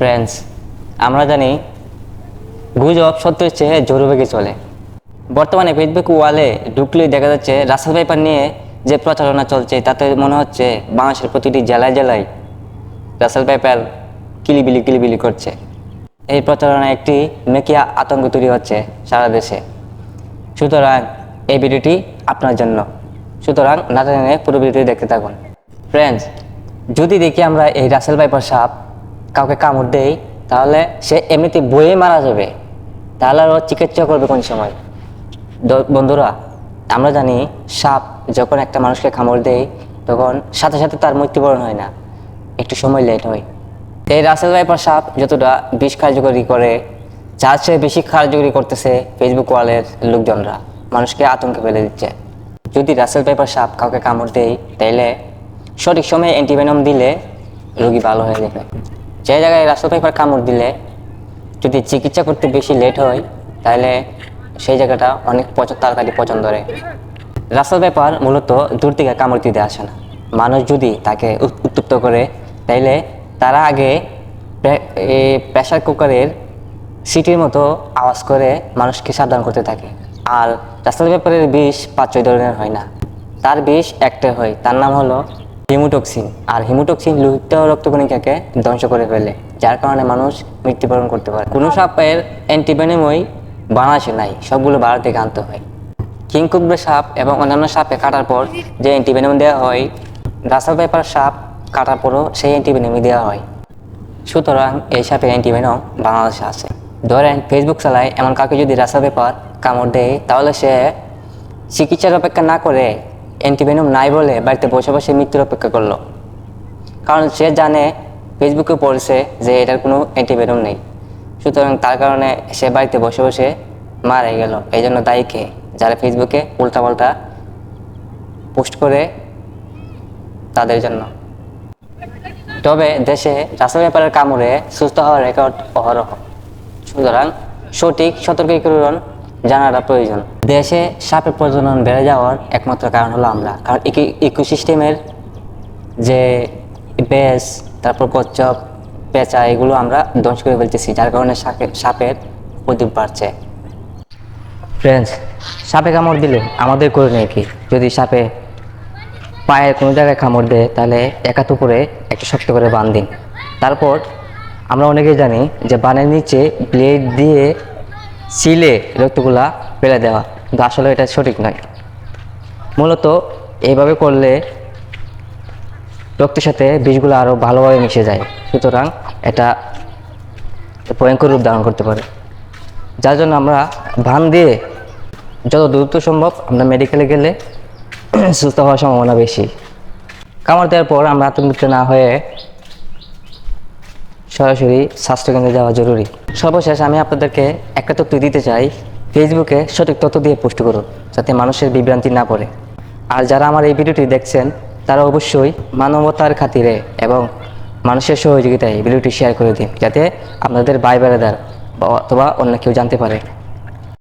Friends আমরা জানি গুজব সত্যের চেয়ে জোর বেগে চলে। বর্তমানে ফেসবুক ওয়ালে ঢুকলেই দেখা যাচ্ছে রাসেল পেপার নিয়ে যে প্রচারণা চলছে, তাতে মনে হচ্ছে বাংলাদেশের প্রতিটি জেলায় জেলায় রাসেল পেপার কিলিবিলি কিলিবিলি করছে। এই প্রচারণায় একটি মেকিয়া আতঙ্ক তৈরি হচ্ছে সারা দেশে। সুতরাং এই ভিডিওটি আপনার জন্য। সুতরাং না জানে পুরো ভিডিওটি দেখতে থাকুন। ফ্রেন্ডস যদি দেখি আমরা এই রাসেল পাইপার সাপ কাউকে কামড় দেয় তাহলে সে এমনিতে বয়ে মারা যাবে। তাহলে আর চিকিৎসা করবে কোন সময়? বন্ধুরা, আমরা জানি সাপ যখন একটা মানুষকে কামড় দেয়, তখন সাথে সাথে তার মৃত্যুবরণ হয় না। একটু সময় লেট হয়। এই রাসেল ভাইপার সাপ যতটা বিষ কার্যকরী করে, যার চেয়ে বেশি কার্যকরী করতেছে ফেসবুক ওয়ালের লোকজনরা, মানুষকে আতঙ্কে ফেলে দিচ্ছে। যদি রাসেল পেপার সাপ কাউকে কামড় দেয়, তাইলে সঠিক সময়ে অ্যান্টিভেনম দিলে রোগী ভালো হয়ে যাবে। যে জায়গায় রাসেল পেপার কামড় দিলে যদি চিকিৎসা করতে বেশি লেট হয়, তাহলে সেই জায়গাটা অনেক তাড়াতাড়ি পচন ধরে। রাসেল পেপার মূলত দূর থেকে কামড় দিতে আসে না। মানুষ যদি তাকে উত- উত্তপ্ত করে, তাইলে তারা আগে প্রেশার কুকারের সিটির মতো আওয়াজ করে মানুষকে সাবধান করতে থাকে। আর রাস্তার ব্যাপারের বিষ পাঁচ ছয় ধরনের হয় না। তার বিষ একটা হয়, তার নাম হলো হিমোটক্সিন। আর হিমোটক্সিন লোহিত রক্তকণিকাকে ধ্বংস করে ফেলে, যার কারণে মানুষ মৃত্যুবরণ করতে পারে। কোনো সাপের অ্যান্টিভেনমই বাংলাদেশে নাই, সবগুলো ভারত থেকে আনতে হয়। কিংকুবরা সাপ এবং অন্যান্য সাপে কাটার পর যে অ্যান্টিভেনম দেওয়া হয়, রাসাল পেপার সাপ কাটার পরও সেই অ্যান্টিভেনমই দেওয়া হয়। সুতরাং এই সাপের অ্যান্টিভেনম বাংলাদেশে আছে। ধরেন, ফেসবুক চালায় এমন কাউকে যদি রাসা পেপার কামড় দেয়, তাহলে সে চিকিৎসার অপেক্ষা না করে অ্যান্টিভেনম নাই বলে বাড়িতে বসে বসে মৃত্যুর অপেক্ষা করল। কারণ সে জানে ফেসবুকে পড়ছে যে এটার কোনো অ্যান্টিভেনম নেই। সুতরাং তার কারণে সে বাড়িতে বসে বসে মারা গেল। এই জন্য দায়ী কে? যারা ফেসবুকে উল্টাপাল্টা পোস্ট করে তাদের জন্য। তবে দেশে রাস্তা ব্যাপারের কামড়ে সুস্থ হওয়ার রেকর্ড অহরহ। সুতরাং সঠিক সতর্কীকরণ জানাটা প্রয়োজন। দেশে সাপের প্রজনন বেড়ে যাওয়ার একমাত্র কারণ হলো আমরা। কারণ ইকোসিস্টেমের যে বেস, তারপর কচ্ছপ পেঁচা, এগুলো আমরা ধ্বংস করে ফেলতেছি, যার কারণে সাপের প্রদীপ বাড়ছে। ফ্রেন্ডস সাপে কামড় দিলে আমাদের করণীয় কি? যদি সাপে পায়ের কোনো জায়গায় কামড় দেয়, তাহলে একাত উপরে একটু শক্ত করে বান দিন। তারপর আমরা অনেকেই জানি যে বানের নিচে ব্লেড দিয়ে সিলে রক্তগুলা ফেলে দেওয়া। কিন্তু আসলে এটা সঠিক নয়। মূলত এইভাবে করলে রক্তের সাথে বিষগুলো আরও ভালোভাবে মিশে যায়। সুতরাং এটা ভয়ঙ্কর রূপ ধারণ করতে পারে। যার জন্য আমরা ভান দিয়ে যত দ্রুত সম্ভব আমরা মেডিকেলে গেলে সুস্থ হওয়ার সম্ভাবনা বেশি। কামড় দেওয়ার পর আমরা আতঙ্কিত না হয়ে সরাসরি স্বাস্থ্যকেন্দ্রে যাওয়া জরুরি। সর্বশেষ আমি আপনাদেরকে একটা তথ্য দিতে চাই। ফেসবুকে সঠিক তথ্য দিয়ে পোস্ট করুন, যাতে মানুষের বিভ্রান্তি না পড়ে। আর যারা আমার এই ভিডিওটি দেখছেন, তারা অবশ্যই মানবতার খাতিরে এবং মানুষের সহযোগিতায় ভিডিওটি শেয়ার করে দিন, যাতে আপনাদের ভাই বেড়াদার অথবা অন্য কেউ জানতে পারে।